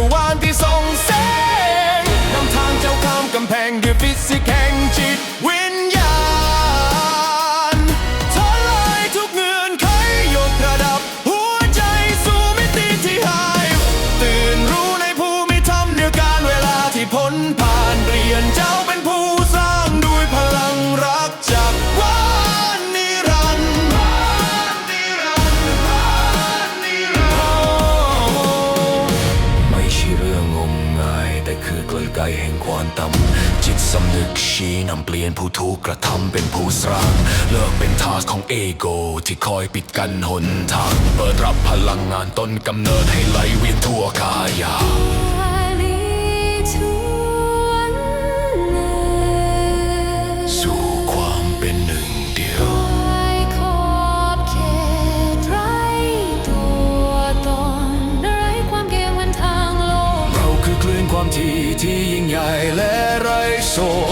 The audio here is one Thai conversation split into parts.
ก ชี้นำเปลี่ยนผู้ถูกกระทำเป็นผู้สร้าง เลิกเป็นทาสของเอโก ที่คอยปิดกันหนทาง เปิดรับพลังงานต้นกำเนิดให้ไหลเวียนทั่วกายาสู่ความเป็นหนึ่งเดียวเราคือคลื่นความถี่ที่ยิ่งใหญ่และไร้โศกกลับคืน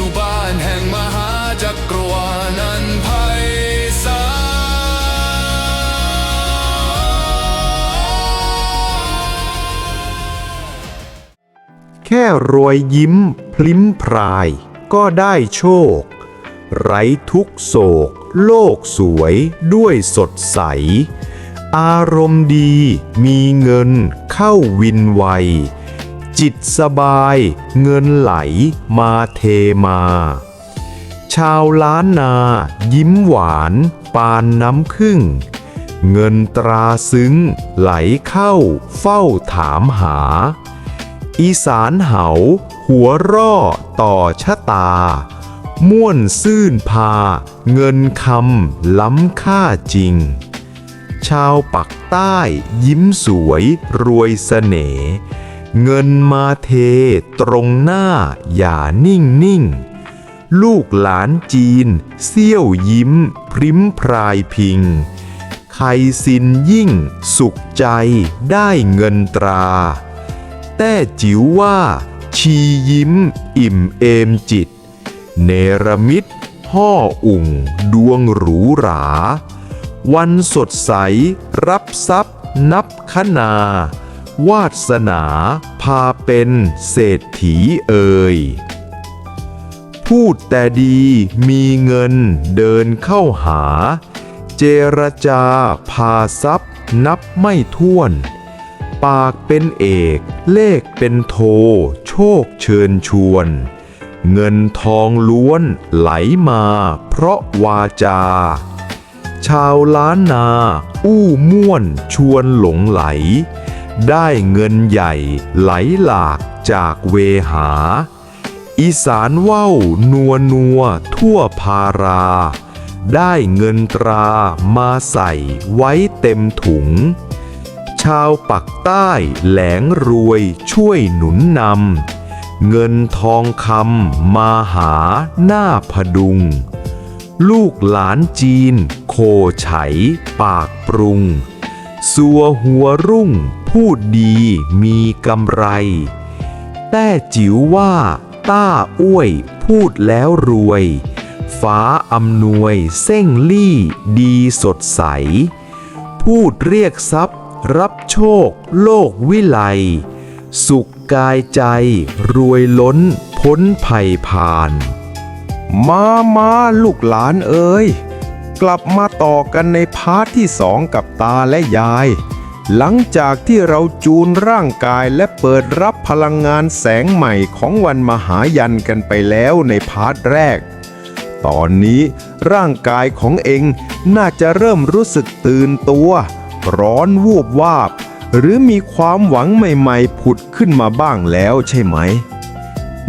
สู่บ้านแห่งมหาจักรวาลนันไพศาลแค่รอยยิ้มพลิ้มพราย ก็ได้โชค ไร้ทุกโศก โลกสวยด้วยสดใส อารมณ์ดีมีเงินเข้าวินไว จิตสบาย เงินไหลมาเทมา ชาวล้านนา ยิ้มหวาน ปานน้ำพึ่ง เงินตราซึ้ง ไหลเข้าเฝ้าถามหา อีสานเหา หัวร่อต่อชะตา ม่วนซื่นพา เงินคำล้ำค่าจริง ชาวปักใต้ยิ้มสวยรวยเสน่ห์ เงินมาเทตรงหน้าอย่านิ่งนิ่ง ลูกหลานจีน เซี่ยวยิ้ม พริ้มพรายพิง ใครสินยิ่ง สุขใจได้เงินตรา แต่จิ๋วว่า ชียิ้ม อิ่มเอมจิต เนรมิตห่ออุ่ง ดวงหรูหรา วันสดใส รับทรัพย์นับคณา วาสนาพาเป็นเศรษฐีเอ่ยพูดแต่ดีมีเงินเดินเข้าหา เจรจาพาทรัพย์นับไม่ถ้วน ปากเป็นเอกเลขเป็นโท โชคเชิญชวน เงินทองล้วนไหลมาเพราะวาจา ชาวล้านนา อู้ม่วนชวนหลงไหล ได้เงินใหญ่ไหลหลากจากเวหา อีสานว้าวนัวนัวทั่วพารา ได้เงินตรามาใส่ไว้เต็มถุง ชาวปักใต้แหลงรวยช่วยหนุนนำ เงินทองคำมาหาหน้าพดุง ลูกหลานจีน โคไฉปากปรุง สัวหัวรุ่ง พูดดีมีกำไร แต่จิ๋วว่า ต้าอ้วยพูดแล้วรวย ฟ้าอำนวยเส้งลี่ดีสดใส พูดเรียกทรัพย์ รับโชค โลกวิไล สุขกายใจ รวยล้นพ้นภัยผ่าน มามาลูกหลานเอ้ย กลับมาต่อกันในพาร์ทที่สองกับตาและยาย หลังจากที่เราจูนร่างกายและเปิดรับพลังงานแสงใหม่ของวันมหายันกันไปแล้วในพาร์ทแรก ตอนนี้ร่างกายของเองน่าจะเริ่มรู้สึกตื่นตัว ร้อนวูบวาบ หรือมีความหวังใหม่ๆ ผุดขึ้นมาบ้างแล้วใช่ไหม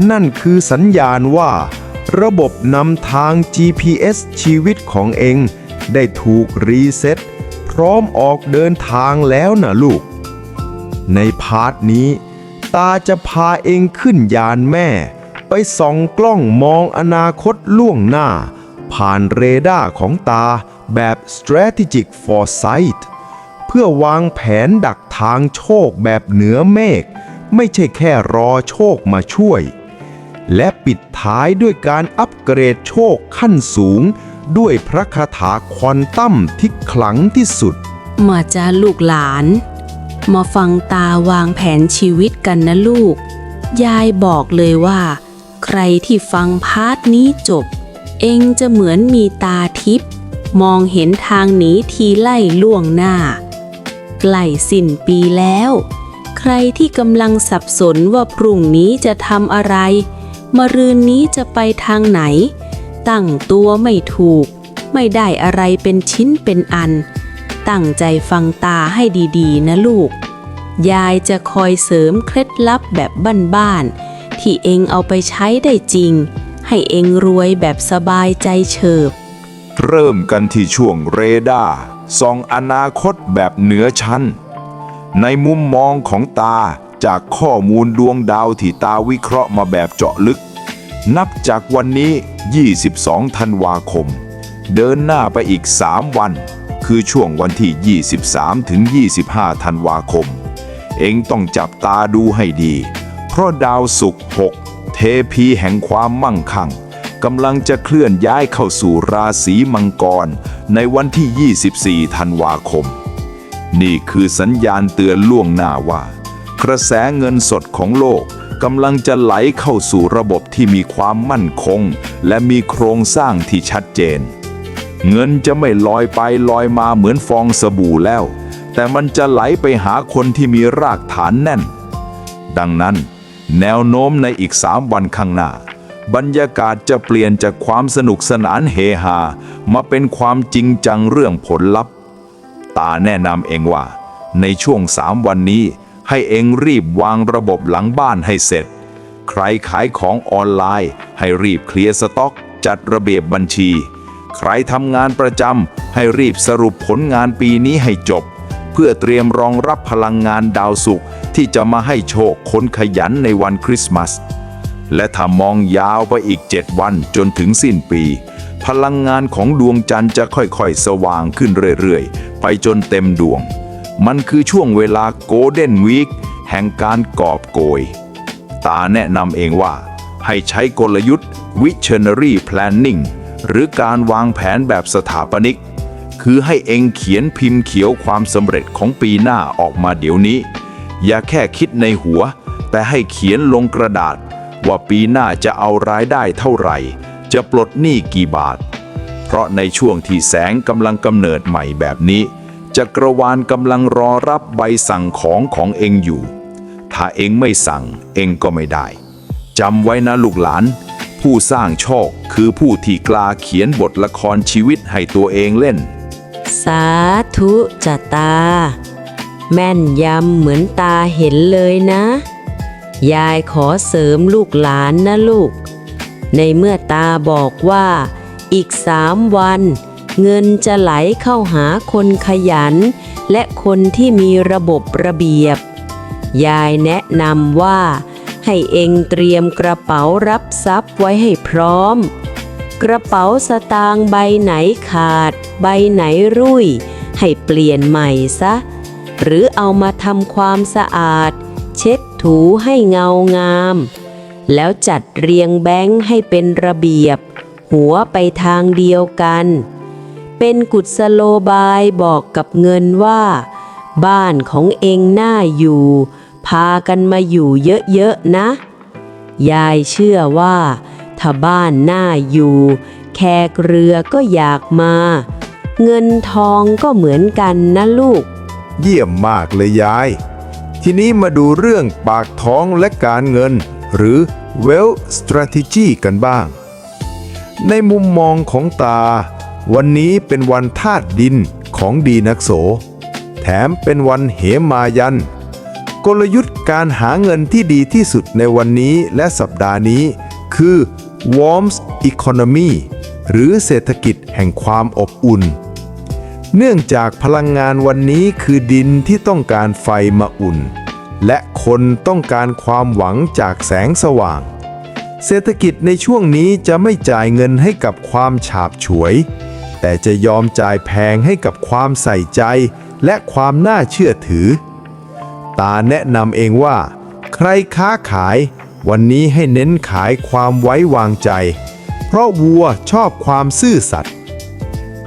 นั่นคือสัญญาณว่า ระบบนำทาง GPS ชีวิตของเอง ได้ถูกรีเซ็ตพร้อมออกเดินทางแล้วนะลูก ในพาร์ทนี้ ตาจะพาเองขึ้นยานแม่ ไปส่องกล้องมองอนาคตล่วงหน้า ผ่านเรดาร์ของตาแบบ strategic foresight เพื่อวางแผนดักทางโชคแบบเหนือเมฆไม่ใช่แค่รอโชคมาช่วย และปิดท้ายด้วยการอัปเกรดโชคขั้นสูง ด้วยพระคาถาควอนตัมที่ขลังที่สุด มาจ้าลูกหลาน มาฟังตาวางแผนชีวิตกันนะลูก ยายบอกเลยว่า ใครที่ฟังพาร์ทนี้จบ เองจะเหมือนมีตาทิพย์มองเห็นทางหนีทีไล่ล่วงหน้า ใกล้สิ้นปีแล้ว ใครที่กำลังสับสนว่าพรุ่งนี้จะทำอะไร มรืนนี้จะไปทางไหน ตั้งตัวไม่ถูก ไม่ได้อะไรเป็นชิ้นเป็นอัน ตั้งใจฟังตาให้ดีๆ นะลูก ยายจะคอยเสริมเคล็ดลับแบบบ้านๆ ที่เองเอาไปใช้ได้จริง ให้เองรวยแบบสบายใจเฉิบ เริ่มกันที่ช่วงเรดาร์ส่องอนาคตแบบเหนือชั้น ในมุมมองของตา จากข้อมูลดวงดาวที่ตาวิเคราะห์มาแบบเจาะลึก นับจากวันนี้ 22 ธันวาคม เดินหน้าไปอีก 3 วัน คือช่วงวันที่ 23 ถึง 25 ธันวาคม เองต้องจับตาดูให้ดี เพราะดาวศุกร์6เทพีแห่งความมั่งคั่งกำลังจะเคลื่อนย้ายเข้าสู่ราศีมังกร ในวันที่ 24 ธันวาคม นี่คือสัญญาณเตือนล่วงหน้าว่า กระแสเงินสดของโลกกำลังจะไหลเข้าสู่ระบบที่มีความมั่นคง และมีโครงสร้างที่ชัดเจน เงินจะไม่ลอยไปลอยมาเหมือนฟองสบู่แล้ว แต่มันจะไหลไปหาคนที่มีรากฐานแน่น ดังนั้น แนวโน้มในอีกสามวันข้างหน้า บรรยากาศจะเปลี่ยนจากความสนุกสนานเฮฮา มาเป็นความจริงจังเรื่องผลลัพธ์ ตาแนะนำเองว่า ในช่วงสามวันนี้ ให้เองรีบวางระบบหลังบ้านให้เสร็จ ใครขายของออนไลน์ ให้รีบเคลียร์สต็อก จัดระเบียบบัญชี ใครทำงานประจำให้รีบสรุปผลงานปีนี้ให้จบ เพื่อเตรียมรองรับพลังงานดาวศุกร์ที่จะมาให้โชคคนขยันในวันคริสต์มาสและถ้ามองยาวไปอีก 7 วันจนถึงสิ้นปี พลังงานของดวงจันทร์จะค่อยๆ สว่างขึ้นเรื่อยๆ ไปจนเต็มดวง มันคือช่วงเวลาโกลเด้นวีคแห่งการกอบโกย ตาแนะนำเองว่า ให้ใช้กลยุทธ์ Visionary Planning หรือการวางแผนแบบสถาปนิก คือให้เองเขียนพิมพ์เขียวความสำเร็จของปีหน้าออกมาเดี๋ยวนี้ อย่าแค่คิดในหัว แต่ให้เขียนลงกระดาษ ว่าปีหน้าจะเอารายได้เท่าไหร่ จะปลดหนี้กี่บาท เพราะในช่วงที่แสงกำลังกำเนิดใหม่แบบนี้ จักรวาลกำลังรอรับใบสั่งของของเองอยู่ ถ้าเองไม่สั่งเองก็ไม่ได้จำไว้นะลูกหลาน ผู้สร้างโชคคือผู้ที่กล้าเขียนบทละครชีวิตให้ตัวเองเล่น สาธุจตา แม่นยำเหมือนตาเห็นเลยนะ ยายขอเสริมลูกหลานนะลูก ในเมื่อตาบอกว่า อีกสามวัน เงินจะไหลเข้าหาคนขยัน และคนที่มีระบบระเบียบ ยายแนะนำว่า ให้เองเตรียมกระเป๋ารับทรัพย์ไว้ให้พร้อม กระเป๋าสตางค์ใบไหนขาด ใบไหนรุ่ย ให้เปลี่ยนใหม่ซะ หรือเอามาทำความสะอาด เช็ดถูให้เงางาม แล้วจัดเรียงแบงค์ให้เป็นระเบียบหัวไปทางเดียวกัน เป็นกุศโลบายบอกกับเงินว่า บ้านของเองน่าอยู่ พากันมาอยู่เยอะๆนะ ยายเชื่อว่า ถ้าบ้านน่าอยู่ แขกเรือก็อยากมา เงินทองก็เหมือนกันนะลูก เยี่ยมมากเลยยาย ทีนี้มาดูเรื่องปากท้องและการเงิน หรือ wealth strategy กันบ้าง ในมุมมองของตา วันนี้เป็นวันธาตุดินของดีนักโส แถมเป็นวันเหมายัน กลยุทธ์การหาเงินที่ดีที่สุดในวันนี้และสัปดาห์นี้ คือ warm economy หรือเศรษฐกิจแห่งความอบอุ่น เนื่องจากพลังงานวันนี้คือดินที่ต้องการไฟมาอุ่น และคนต้องการความหวังจากแสงสว่าง เศรษฐกิจในช่วงนี้จะไม่จ่ายเงินให้กับความฉาบฉวย แต่จะยอมจ่ายแพงให้กับความใส่ใจและความน่าเชื่อถือ ตาแนะนำเองว่า ใครค้าขายวันนี้ให้เน้นขายความไว้วางใจ เพราะวัวชอบความซื่อสัตย์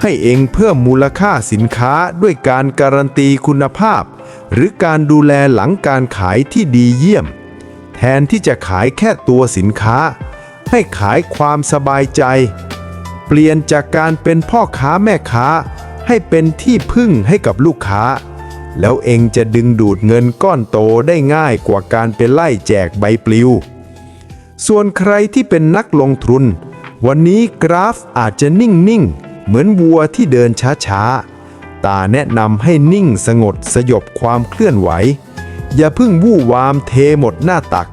ให้เองเพิ่มมูลค่าสินค้าด้วยการการันตีคุณภาพ หรือการดูแลหลังการขายที่ดีเยี่ยม แทนที่จะขายแค่ตัวสินค้า ให้ขายความสบายใจ เปลี่ยนจากการเป็นพ่อค้าแม่ค้า ให้เป็นที่พึ่งให้กับลูกค้า แล้วเองจะดึงดูดเงินก้อนโตได้ง่ายกว่าการไปไล่แจกใบปลิว ส่วนใครที่เป็นนักลงทุน วันนี้กราฟอาจจะนิ่งๆ เหมือนวัวที่เดินช้าๆ ตาแนะนำให้นิ่งสงบสยบความเคลื่อนไหว อย่าเพิ่งวู่วามเทหมดหน้าตัก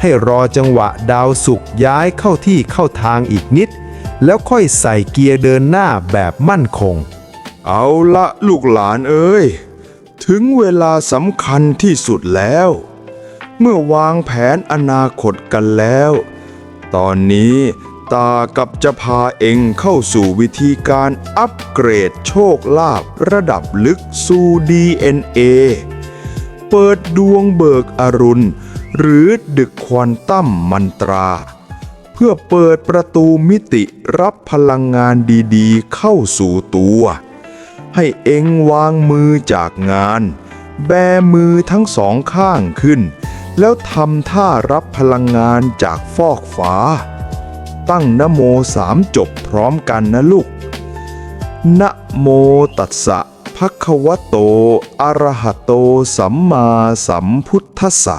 ให้รอจังหวะดาวสุกย้ายเข้าที่เข้าทางอีกนิด แล้วค่อยใส่เกียร์เดินหน้าแบบมั่นคง เอาละลูกหลานเอ้ย ถึงเวลาสำคัญที่สุดแล้ว เมื่อวางแผนอนาคตกันแล้ว ตอนนี้ตากับจะพาเองเข้าสู่วิธีการอัปเกรดโชคลาภระดับลึกสู่ DNA เปิดดวงเบิกอรุณ หรือดึกควอนตัมมันตรา พื่อเปิดประตูมิติรับพลังงานดีๆ เข้าสู่ตัว ให้เอ็งวางมือจากงาน แบมือทั้งสองข้างขึ้น แล้วทำท่ารับพลังงานจากฟอกฟ้า ตั้งนโมสามจบพร้อมกันนะลูกนะโมตัสสะภะคะวะโต อะระหะโต สัมมาสัมพุทธัสสะ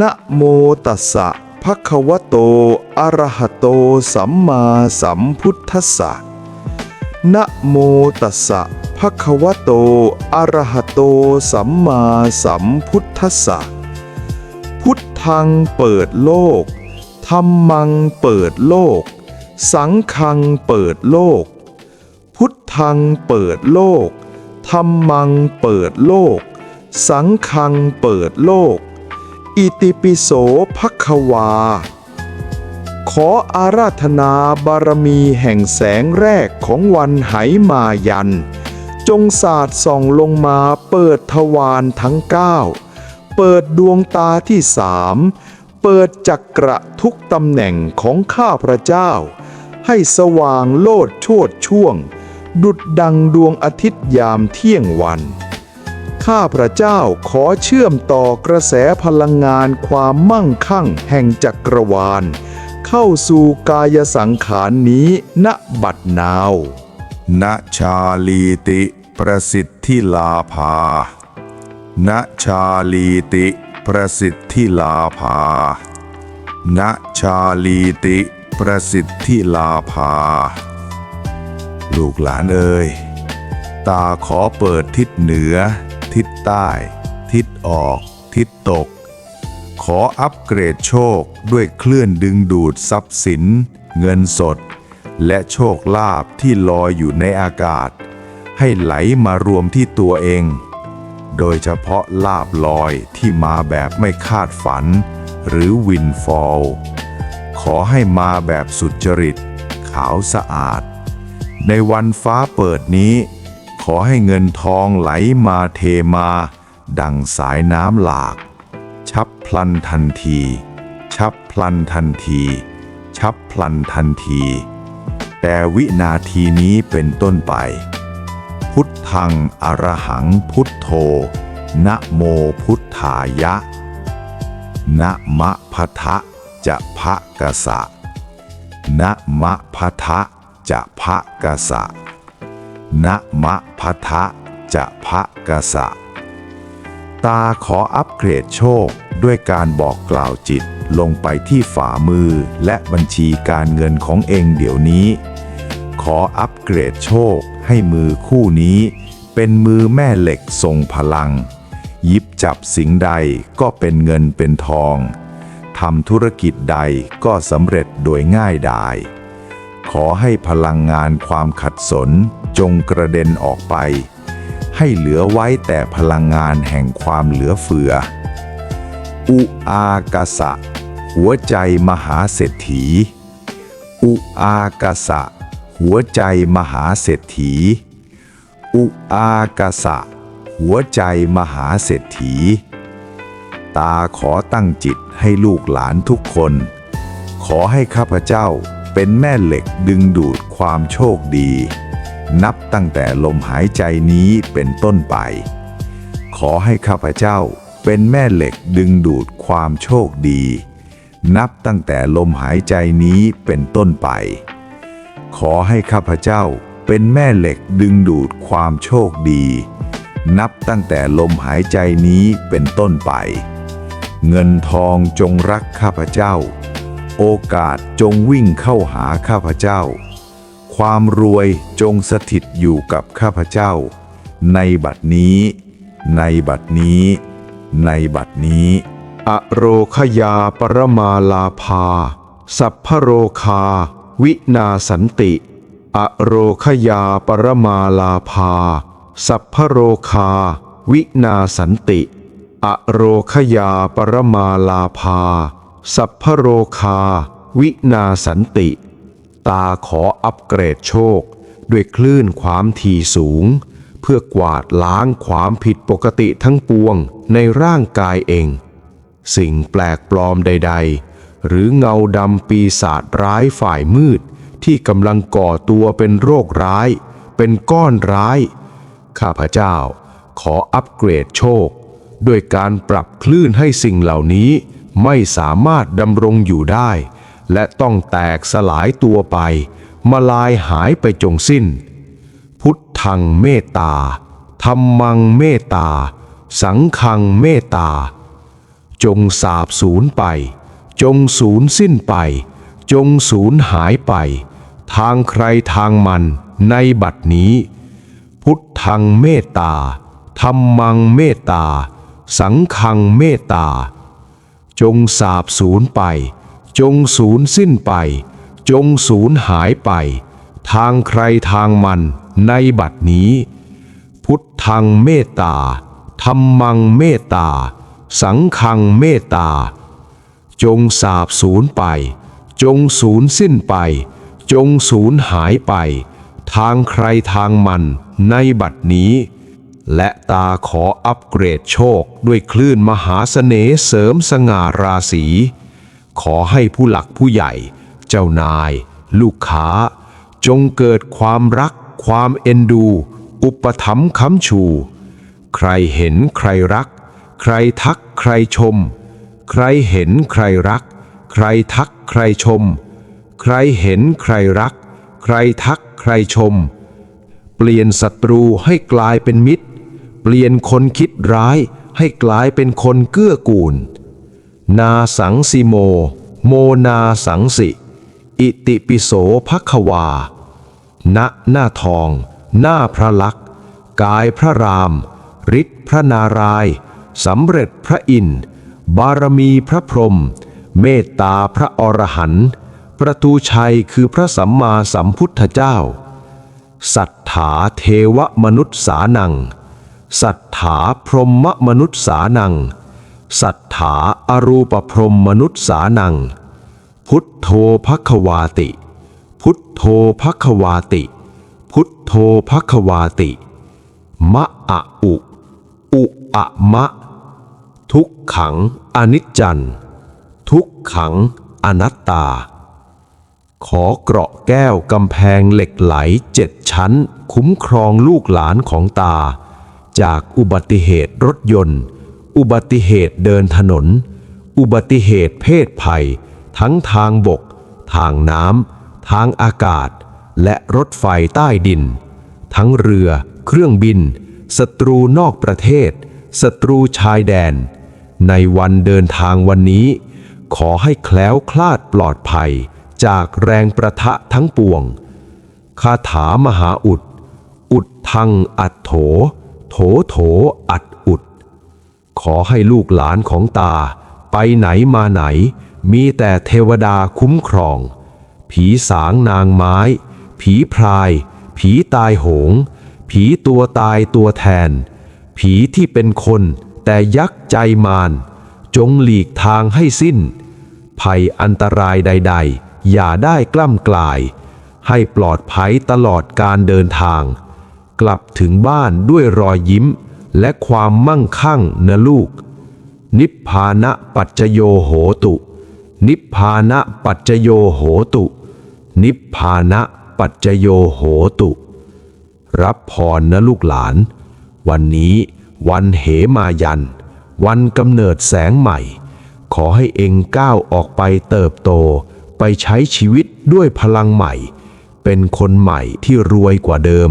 นะโมตัสสะ ภะควโตอรหโต สัมมาสัมพุทธัสสะนะโมตัสสะภะควโตอรหโต สัมมาสัมพุทธัสสะพุทธังเปิดโลกธรรมังเปิดโลก สังฆังเปิดโลก พุทธังเปิดโลกธรรมังเปิดโลก สังฆังเปิดโลก อิติปิโสภควา ขออาราธนาบารมีแห่งแสงแรกของวันไหมายัน จงสาดส่องลงมาเปิดทวารทั้งเก้าเปิดดวงตาที่สามเปิดจักระทุกตำแหน่งของข้าพระเจ้า ให้สว่างโลดโชดช่วง ดุดดังดวงอาทิตย์ยามเที่ยงวัน ข้าพระเจ้าขอเชื่อมต่อกระแสพลังงานความมั่งคั่งแห่งจักรวาล เข้าสู่กายสังขารนี้ณบัดนาวณชาลีติประสิทธิลาภาณชาลีติประสิทธิลาภาณชาลีติประสิทธิลาภา ลูกหลานเอ่ยตาขอเปิดทิศเหนือ ทิศใต้ ทิศออก ทิศตก ขออัปเกรดโชคด้วยเคลื่อนดึงดูดทรัพย์สิน เงินสด และโชคลาภที่ลอยอยู่ในอากาศ ให้ไหลมารวมที่ตัวเอง โดยเฉพาะลาบลอยที่มาแบบไม่คาดฝัน หรือวินฟอลขอให้มาแบบสุจริต ขาวสะอาด ในวันฟ้าเปิดนี้ อให้เงินทองไหลมาเทมา ดังสายน้ำหลาก ชับพลันทันที ชับพลันทันที ชับพลันทันที แต่วินาทีนี้เป็นต้นไป พุทธังอรหังพุทโธนะโมพุทธายะนะมะพะทะจะพะกะสะนะมะพะทะจะพะกะสะ นะมะพะทะจะพะกะสะ ตาขออัปเกรดโชคด้วยการบอกกล่าวจิตลงไปที่ฝ่ามือและบัญชีการเงินของเองเดี๋ยวนี้ ขออัปเกรดโชคให้มือคู่นี้ เป็นมือแม่เหล็กทรงพลัง ยิบจับสิ่งใดก็เป็นเงินเป็นทองทำธุรกิจใดก็สำเร็จโดยง่ายดาย ขอให้พลังงานความขัดสนจงกระเด็นออกไป ให้เหลือไว้แต่พลังงานแห่งความเหลือเฟือ อุอากาสะ หัวใจมหาเศรษฐี อุอากาสะ หัวใจมหาเศรษฐี อุอากาสะ หัวใจมหาเศรษฐี ตาขอตั้งจิตให้ลูกหลานทุกคน ขอให้ข้าพเจ้า เป็นแม่เหล็กดึงดูดความโชคดี นับตั้งแต่ลมหายใจนี้เป็นต้นไป ขอให้ข้าพเจ้าเป็นแม่เหล็กดึงดูดความโชคดี นับตั้งแต่ลมหายใจนี้เป็นต้นไป ขอให้ข้าพเจ้าเป็นแม่เหล็กดึงดูดความโชคดี นับตั้งแต่ลมหายใจนี้เป็นต้นไป เงินทองจงรักข้าพเจ้า โอกาสจงวิ่งเข้าหาข้าพเจ้า ความรวยจงสถิตอยู่กับข้าพเจ้า ในบัดนี้ ในบัดนี้ ในบัดนี้ อโรคยาปรมาลาภา สัพพโรคา วินาสันติ อโรคยาปรมาลาภา สัพพโรคา วินาสันติ อโรคยาปรมาลาภา สัพพโรคา วินาสันติ ตาขออัปเกรดโชค ด้วยคลื่นความถี่สูง เพื่อกวาดล้างความผิดปกติทั้งปวงในร่างกายเอง สิ่งแปลกปลอมใด ๆ หรือเงาดำปีศาจร้ายฝ่ายมืด ที่กำลังก่อตัวเป็นโรคร้าย เป็นก้อนร้าย ข้าพเจ้าขออัปเกรดโชค ด้วยการปรับคลื่นให้สิ่งเหล่านี้ ไม่สามารถดำรงอยู่ได้ และต้องแตกสลายตัวไป มาลายหายไปจงสิ้น พุทธังเมตตาธรรมังเมตตา สังฆังเมตตา จงสาบสูญไป จงสูญสิ้นไป จงสูญหายไป ทางใครทางมันในบัดนี้ พุทธังเมตตาธรรมังเมตตา สังฆังเมตตา จงสาบสูญไป จงสูญสิ้นไป จงสูญหายไป ทางใครทางมันในบัดนี้ พุทธังเมตตาธรรมังเมตตา สังฆังเมตตา จงสาบสูญไป จงสูญสิ้นไป จงสูญหายไป ทางใครทางมันในบัดนี้ และตาขออัปเกรดโชคด้วยคลื่นมหาเสน่ห์เสริมสง่าราศี ขอให้ผู้หลักผู้ใหญ่ เจ้านาย ลูกค้า จงเกิดความรัก ความเอ็นดู อุปถัมภ์ค้ำชู ใครเห็นใครรัก ใครทักใครชม ใครเห็นใครรัก ใครทักใครชม ใครเห็นใครรัก ใครทักใครชม เปลี่ยนศัตรูให้กลายเป็นมิตร เปลี่ยนคนคิดร้ายให้กลายเป็นคนเกื้อกูล นาสังสิโม โมนาสังสิ อิติปิโสภควา ณ หน้าทอง หน้าพระลักษ์กายพระรามฤทธิ์พระนารายสำเร็จพระอินทร์บารมีพระพรหมเมตตาพระอรหันต์ประตูชัยคือพระสัมมาสัมพุทธเจ้า สัทธาเทวมนุษย์สานัง สัทธาพรหมมนุษย์สานัง สัทธาอรูปพรหมมนุษย์สานัง พุทโธภควาติ พุทโธภควาติ พุทโธภควาติ มะอะอุ อุอะมะ ทุกขังอนิจจัน ทุกขังอนัตตา ขอเกราะแก้วกำแพงเหล็กไหลเจ็ดชั้น คุ้มครองลูกหลานของตา จากอุบัติเหตุรถยนต์ อุบัติเหตุเดินถนน อุบัติเหตุเพศภัย ทั้งทางบก ทางน้ำทางอากาศ และรถไฟใต้ดิน ทั้งเรือ เครื่องบินศัตรูนอกประเทศศัตรูชายแดน ในวันเดินทางวันนี้ ขอให้แคล้วคลาดปลอดภัยจากแรงประทะทั้งปวงคาถามหาอุด อุดทังอัดโถ โถโถอัดอุด ขอให้ลูกหลานของตา ไปไหนมาไหน มีแต่เทวดาคุ้มครอง ผีสางนางไม้ ผีพราย ผีตายโหง ผีตัวตายตัวแทน ผีที่เป็นคนแต่ยักษ์ใจมารจงหลีกทางให้สิ้น ภัยอันตรายใด ๆ อย่าได้กล้ำกลาย ให้ปลอดภัยตลอดการเดินทาง กลับถึงบ้านด้วยรอยยิ้ม และความมั่งคั่งนะลูก นิพพานะปัจจโยโหตุ นิพพานะปัจจโยโหตุ นิพพานะปัจจโยโหตุ รับพรนะลูกหลาน วันนี้วันเหมายัน วันกำเนิดแสงใหม่ ขอให้เองก้าวออกไปเติบโต ไปใช้ชีวิตด้วยพลังใหม่ เป็นคนใหม่ที่รวยกว่าเดิม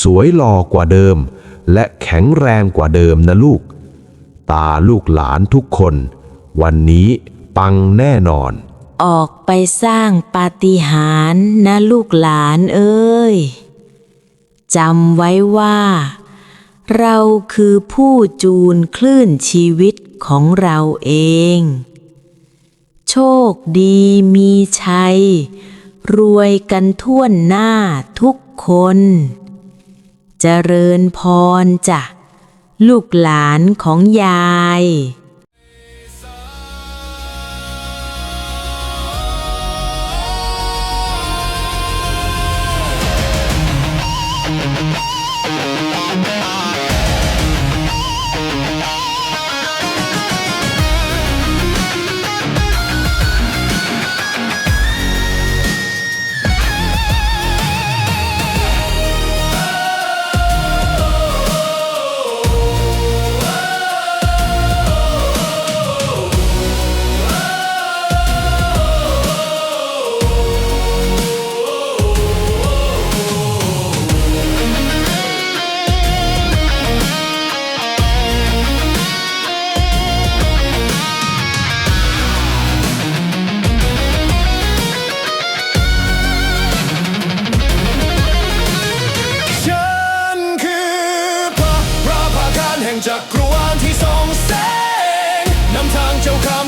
สวยหล่อกว่าเดิม และแข็งแรงกว่าเดิมนะลูก ตาลูกหลานทุกคน วันนี้ปังแน่นอน ออกไปสร้างปาฏิหาริย์นะลูกหลานเอ้ยจำไว้ว่า เราคือผู้จูนคลื่นชีวิตของเราเอง โชคดีมีชัย รวยกันทั่วหน้าทุกคน เจริญพรจ้ะลูกหลานของยาย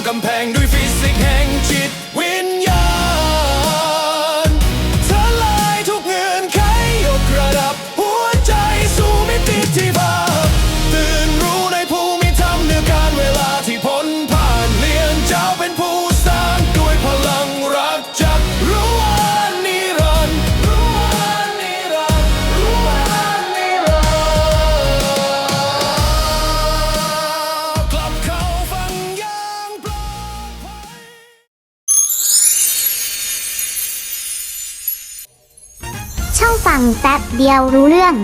กำแพง เช่าฟังแป๊บเดียวรู้เรื่อง